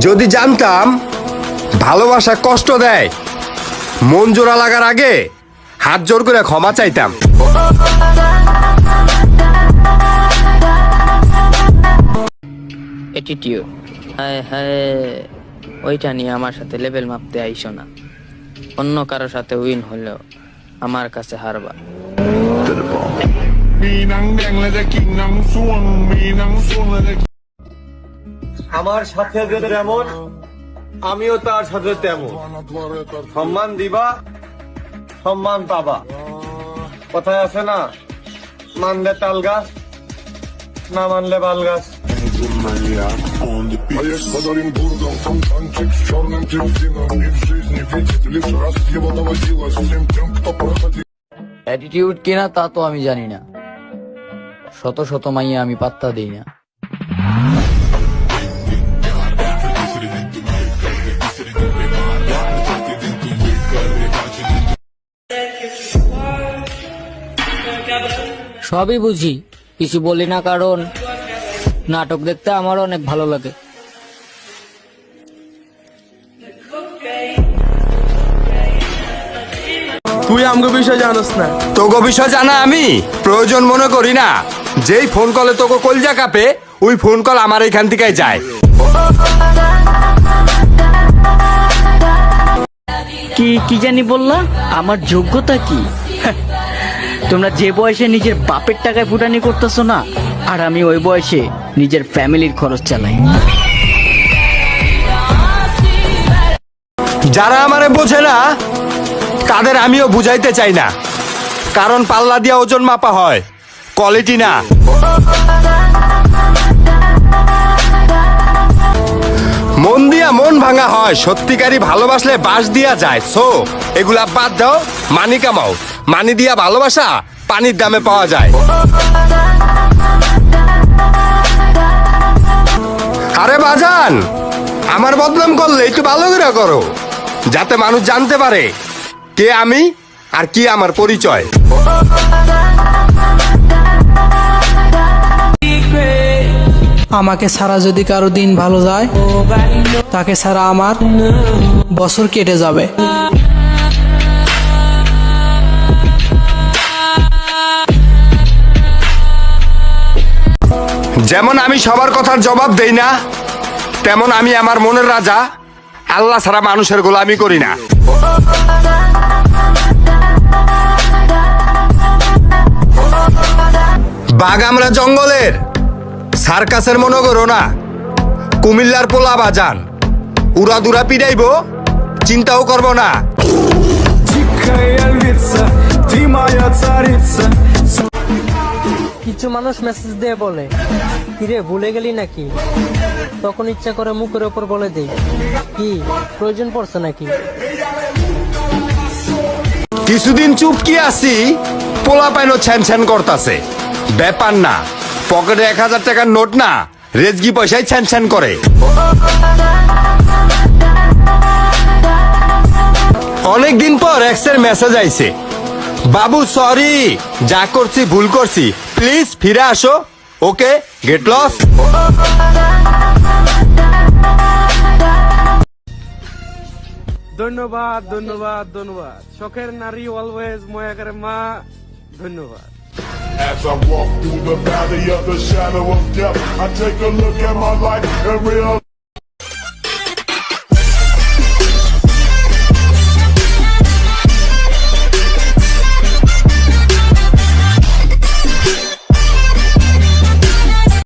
যদি জানতাম ভালোবাসা কষ্ট দেয় মন জোড়া লাগার আগে হাত জোর করে ক্ষমা চাইতাম অ্যাটিটিউড হায় হায় ওইটা নিয়ে আমার সাথে লেভেল মাপতে আইসো না অন্য কারও সাথে উইন হলেও আমার কাছে হারবা আমার সাথে যে তেমন আমিও তার সাথে তেমন সম্মান দিবা সম্মান পাবা কথায় আছে না মানলে তাল গাছ না মানলে বাল গাছ А я с подарим бургом, фонтанчик с черным дельфином И в жизни видит лишь раз его доводилось Всем тем, кто проходил অ্যাটিটিউড কিনা তা তো আমি জানি না শত শত মাইয়া আমি পাত্তা দিই না সবই বুঝি কিছু বলি না কারণ নাটক দেখতে আমার অনেক ভালো লাগে। তুই আমগো বিষয় জানোস না। তোগো বিষয় জানা আমি? প্রয়োজন মনে করি না। যেই ফোন কলে তোকে কলজা কাপে ওই ফোন কল আমার এখান থেকে যায়। কি কি জানি বললা? আমার যোগ্যতা কি? তোমরা যে বয়সে নিজের বাপের টাকায় ফুটানি করতেছো না, আর আমি ওই বয়সে নিজের ফ্যামিলির খরচ চালাই। যারা আমারে বোঝে না, তাদের আমিও বুঝাইতে চাই না। কারণ পাল্লা দিয়া ওজন মাপা হয় কোয়ালিটি না। মন দিয়া মন ভাঙা হয়, সত্যিকারই ভালোবাসলে বাস দিয়া যায়। সো, এগুলা বাদ দাও, মানি কামাও। মানি দিয়া ভালোবাসা পানির দামে পাওয়া যায়। আরে বাজান, আমার বদনাম করলে একটু ভালো করে করো, যাতে মানুষ জানতে পারে কে আমি আর কি আমার পরিচয়। আমাকে ছাড়া যদি কারও দিন ভালো যায়, তাকে ছাড়া আমার বছর কেটে যাবে। যেমন আমি সবার কথার জবাব দেই না, তেমন আমি আমার মনের রাজা। আল্লাহ ছাড়া মানুষের গোলামি করি না। বাঘ আমরা জঙ্গলের, সার্কাসের মনে করো না। কুমিল্লার পোলা বাজান উড়া দুরা পিড়াইব, চিন্তাও করব না। কিছু মানুষ মেসেজ দিয়ে বলে, কিরে, ভুলে গেলি নাকি? তখন ইচ্ছা করে মুখের ওপর বলে দেই কি, প্রয়োজন পড়ছে নাকি? কিছুদিন চুপ কি আছি পোলা পাইনো ছ্যান ছ্যান করতাছে। ব্যাপার না, পকেটে এক হাজার টাকার নোট না, রেজগি পয়সায় ছ্যান ছ্যান করে। অনেকদিন পর এক্সের মেসেজ আইছে বাবু সরি যা করছি ভুল করছি প্লিজ ফিরে আসো ওকে গেট লস ধন্যবাদ ধন্যবাদ ধন্যবাদ শখের নারী অলওয়েজ ময়া মা ধন্যবাদ As I walk through the valley of the shadow of death I take a look at my life and realize